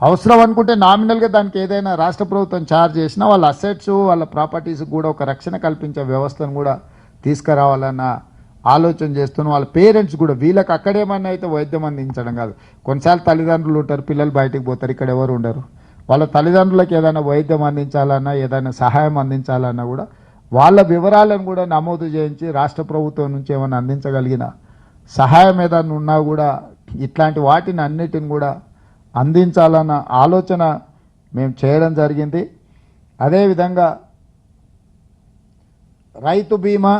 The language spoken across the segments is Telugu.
అవసరం అనుకుంటే నామినల్గా దానికి ఏదైనా రాష్ట్ర ప్రభుత్వం ఛార్జ్ చేసినా వాళ్ళ అసెట్స్ వాళ్ళ ప్రాపర్టీస్ కూడా ఒక రక్షణ కల్పించే వ్యవస్థను కూడా తీసుకురావాలన్న ఆలోచన చేస్తున్న వాళ్ళ పేరెంట్స్ కూడా వీళ్ళకి అక్కడేమన్నా అయితే వైద్యం అందించడం కాదు. కొన్నిసార్లు తల్లిదండ్రులు ఉంటారు పిల్లలు బయటికి పోతారు ఇక్కడ ఎవరు ఉండరు. వాళ్ళ తల్లిదండ్రులకు ఏదైనా వైద్యం అందించాలన్నా ఏదైనా సహాయం అందించాలన్నా కూడా వాళ్ళ వివరాలను కూడా నమోదు చేయించి రాష్ట్ర ప్రభుత్వం నుంచి ఏమైనా అందించగలిగిన సహాయం ఏదైనా ఉన్నా కూడా ఇట్లాంటి వాటిని అన్నిటిని కూడా అందించాలన్న ఆలోచన మేము చేయడం జరిగింది. అదేవిధంగా రైతు బీమా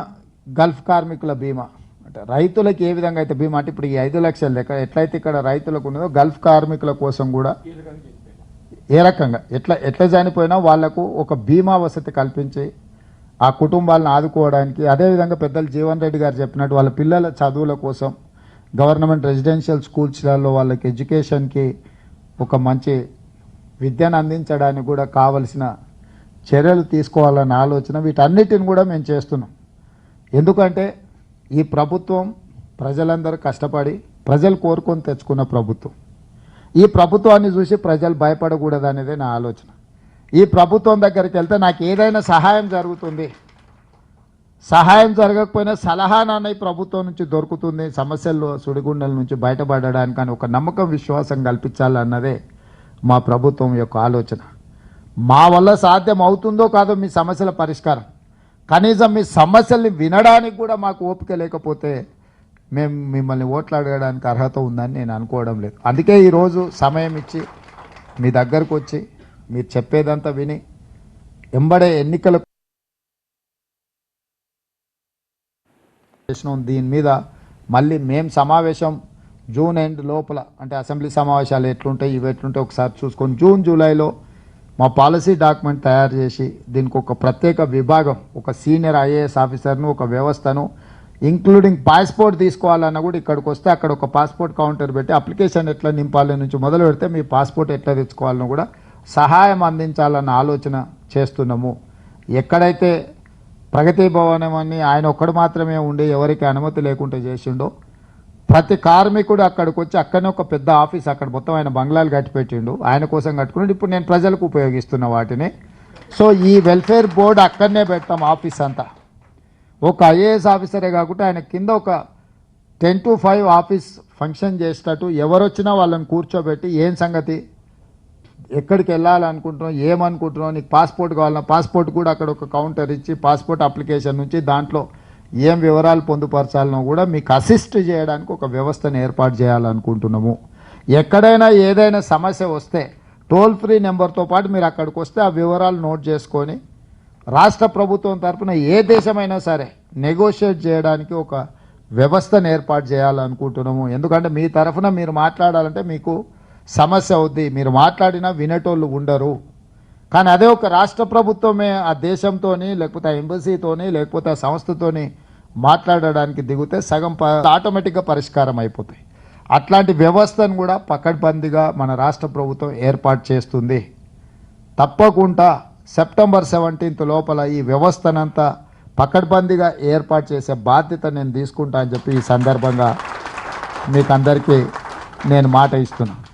గల్ఫ్ కార్మికుల బీమా. అంటే రైతులకు ఏ విధంగా అయితే బీమా అంటే ఇప్పుడు ఈ ఐదు లక్షల లెక్క ఎట్లయితే ఇక్కడ రైతులకు ఉన్నదో గల్ఫ్ కార్మికుల కోసం కూడా ఏ రకంగా ఎట్లా ఎట్లా చనిపోయినా వాళ్ళకు ఒక బీమా వసతి కల్పించి ఆ కుటుంబాలను ఆదుకోవడానికి అదేవిధంగా పెద్దలు జీవన్ రెడ్డి గారు చెప్పినట్టు వాళ్ళ పిల్లల చదువుల కోసం గవర్నమెంట్ రెసిడెన్షియల్ స్కూల్స్లలో వాళ్ళకి ఎడ్యుకేషన్కి ఒక మంచి విద్యను అందించడానికి కూడా కావలసిన చర్యలు తీసుకోవాలన్న ఆలోచన వీటన్నిటిని కూడా మేము చేస్తున్నాం. ఎందుకంటే ఈ ప్రభుత్వం ప్రజలందరూ కష్టపడి ప్రజలు కోరుకొని తెచ్చుకున్న ప్రభుత్వం. ఈ ప్రభుత్వాన్ని చూసి ప్రజలు భయపడకూడదు అనేదే నా ఆలోచన. ఈ ప్రభుత్వం దగ్గరికి వెళ్తే నాకు ఏదైనా సహాయం జరుగుతుంది. సహాయం జరగకపోయినా సలహా నాన్న ఈ ప్రభుత్వం నుంచి దొరుకుతుంది సమస్యల్లో సుడిగుండల నుంచి బయటపడడానికి అని ఒక నమ్మకం విశ్వాసం కల్పించాలన్నదే మా ప్రభుత్వం యొక్క ఆలోచన. మా వల్ల సాధ్యం అవుతుందో కాదో మీ సమస్యల పరిష్కారం. కనీసం మీ సమస్యల్ని వినడానికి కూడా మాకు ఓపిక లేకపోతే మేము మిమ్మల్ని ఓట్లు అడగడానికి అర్హత ఉందని నేను అనుకోవడం లేదు. అందుకే ఈరోజు సమయం ఇచ్చి మీ దగ్గరకు వచ్చి మీరు చెప్పేదంతా విని ఎంబడే ఎన్నికల చేసినాం. దీని మీద మళ్ళీ మేము సమావేశం జూన్ ఎండ్ లోపల అంటే అసెంబ్లీ సమావేశాలు ఎట్లుంటాయి ఇవి ఎట్లుంటాయి ఒకసారి చూసుకొని జూన్ జూలైలో మా పాలసీ డాక్యుమెంట్ తయారు చేసి దీనికి ఒక ప్రత్యేక విభాగం ఒక సీనియర్ ఐఏఎస్ ఆఫీసర్ను ఒక వ్యవస్థను ఇంక్లూడింగ్ పాస్పోర్ట్ తీసుకోవాలన్నా కూడా ఇక్కడికి వస్తే అక్కడ ఒక పాస్పోర్ట్ కౌంటర్ పెట్టి అప్లికేషన్ ఎట్లా నింపాలి నుంచి మొదలు పెడితే మీ పాస్పోర్ట్ ఎట్లా తెచ్చుకోవాలని కూడా సహాయం అందించాలన్న ఆలోచన చేస్తున్నాము. ఎక్కడైతే ప్రగతి భవనం అని ఆయన ఒక్కడు మాత్రమే ఉండి ఎవరికి అనుమతి లేకుండా చేసిండో ప్రతి కార్మికుడు అక్కడికి వచ్చి అక్కడనే ఒక పెద్ద ఆఫీస్ అక్కడ మొత్తం ఆయన బంగ్లాలు కట్టిపెట్టిండు. ఆయన కోసం కట్టుకున్నాడు. ఇప్పుడు నేను ప్రజలకు ఉపయోగిస్తున్న వాటిని. సో ఈ వెల్ఫేర్ బోర్డు అక్కడనే పెడతాం ఆఫీస్ అంతా. ఒక ఐఏఎస్ ఆఫీసరే కాకుండా ఆయన కింద ఒక ten to five office function చేసేటట్టు ఎవరు వచ్చినా వాళ్ళని కూర్చోబెట్టి ఏం సంగతి? ఎక్కడికి వెళ్ళాలనుకుంటున్నావు ఏమనుకుంటున్నావు నీకు పాస్పోర్ట్ కావాలన్నా పాస్పోర్ట్ కూడా అక్కడ ఒక కౌంటర్ ఇచ్చి పాస్పోర్ట్ అప్లికేషన్ నుంచి దాంట్లో ఏం వివరాలు పొందుపరచాలనో కూడా మీకు అసిస్ట్ చేయడానికి ఒక వ్యవస్థను ఏర్పాటు చేయాలనుకుంటున్నాము. ఎక్కడైనా ఏదైనా సమస్య వస్తే టోల్ ఫ్రీ నెంబర్తో పాటు మీరు అక్కడికి వస్తే ఆ వివరాలు నోట్ చేసుకొని రాష్ట్ర ప్రభుత్వం తరఫున ఏ దేశమైనా సరే నెగోషియేట్ చేయడానికి ఒక వ్యవస్థను ఏర్పాటు చేయాలనుకుంటున్నాము. ఎందుకంటే మీ తరఫున మీరు మాట్లాడాలంటే మీకు సమస్య అవుద్ది. మీరు మాట్లాడినా వినేటోళ్ళు ఉండరు. కానీ అదే ఒక రాష్ట్ర ప్రభుత్వమే ఆ దేశంతోని లేకపోతే ఆ ఎంబసీతోని లేకపోతే ఆ సంస్థతోని మాట్లాడడానికి దిగితే సగం ప ఆటోమేటిక్గా పరిష్కారం అయిపోతాయి. అట్లాంటి వ్యవస్థను కూడా పకడ్బందీగా మన రాష్ట్ర ప్రభుత్వం ఏర్పాటు చేస్తుంది. తప్పకుండా సెప్టెంబర్ సెవెంటీన్త్ లోపల ఈ వ్యవస్థనంతా పకడ్బందీగా ఏర్పాటు చేసే బాధ్యత నేను తీసుకుంటా అని చెప్పి ఈ సందర్భంగా మీకు అందరికీ నేను మాట ఇస్తున్నాను.